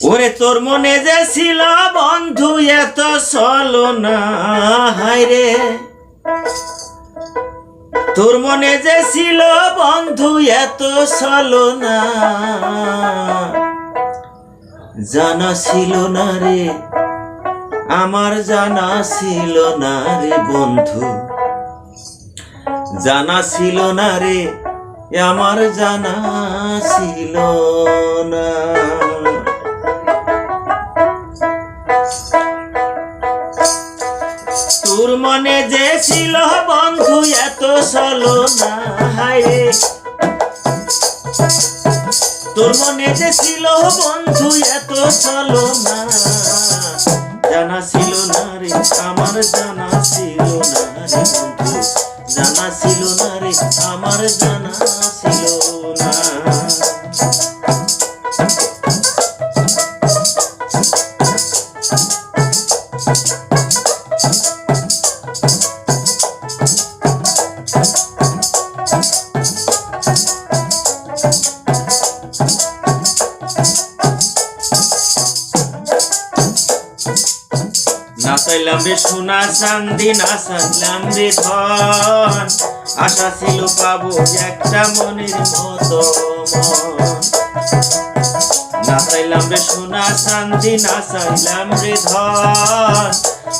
ওরে তোর মনে যে ছিল বন্ধু এত চলো না তোর মনে যে ছিল বন্ধু এত চলো না। জানা ছিল না রে, আমার জানা ছিল না রে বন্ধু। জানা ছিল না রে আমার জানা ছিল না। তোর মনে যে ছিল বন্ধু এত চলো না, হায় তোর মনে যে ছিল বন্ধু এত চলো না, জানা ছিল না রে, আমার জানা ছিল না রে বন্ধু। জানা ছিল না রে, আমার জানা ছিল নাচাইলাম রে সোনা চান্দি নাচাইলাম রে ধন। আশা ছিল পাবো একটা মনের মতো নাচাইলাম রে সোনা চান্দি নাচাইলাম রে ধন।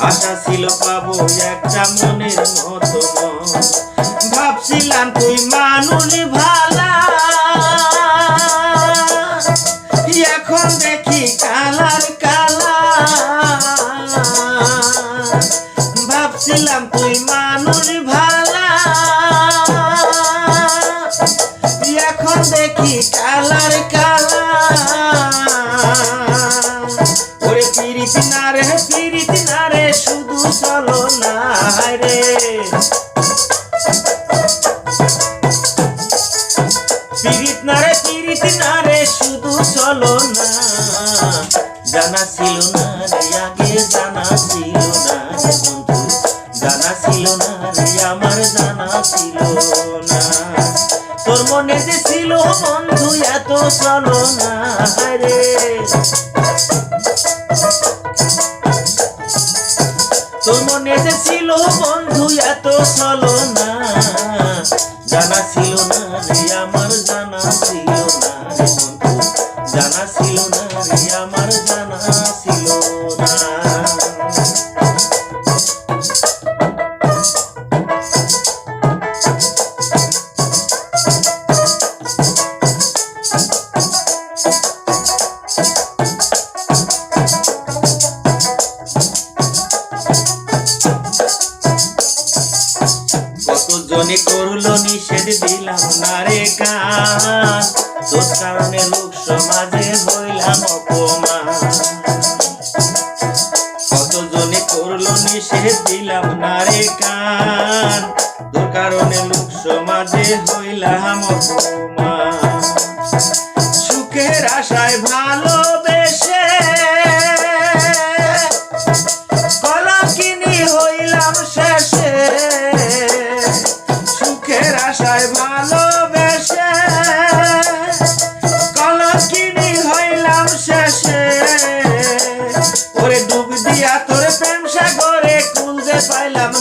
আশা ছিল পাবো একটা মনের মতো ভাবছিলাম তুই মানুষ ভালা এখন দেখি কালার কালা ওরে পিরিতি না রে, পিরিতি না রে, শুধু চলো না রে। পিরিত না রে, পিরিত না রে, শুধু চলো না। জানা ছিল না রে, আগে জানা ছিল না রে বন্ধু। জানা ছিল না রে, আমার জানা বন্ধু এত চলো না রে। মনে যে ছিল বন্ধু এত চলো না, জানা ছিল না রে আমার কত জনে করল নিষেধ, দিলাম না রে কান তোর কারণে লোক সমাজে হইলাম অপমান। কত জনে করল নিষেধ, দিলাম কান তোর কারণে লোক সমাজে হইলাম অপমান। সুখের আশায় ভালোবেসে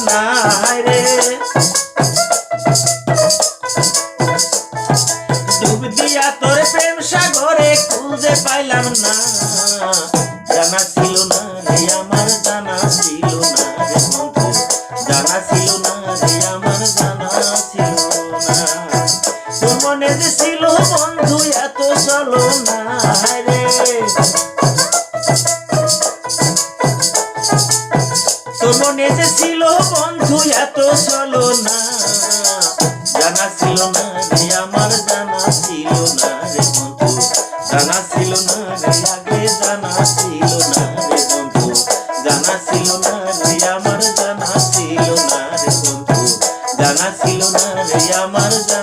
পাইলাম না রে। ডুব দিয়া তোর প্রেম সাগরে খুঁজে পাইলাম না। জানা ছিল না রে, আমার জানা ছিল না রে বন্ধু। জানা ছিল না রে, আমার জানা ছিল না। তোর মনে যে ছিল মনেতে ছিল বন্ধু, এত চলো না। জানা ছিল না রে, আমার জানা ছিল না রে বন্ধু। জানা ছিল না রে, আগে জানা ছিল না রে বন্ধু। জানা ছিল না রে, আমার জানা ছিল না রে বন্ধু। জানা ছিল না রে, আমার জানা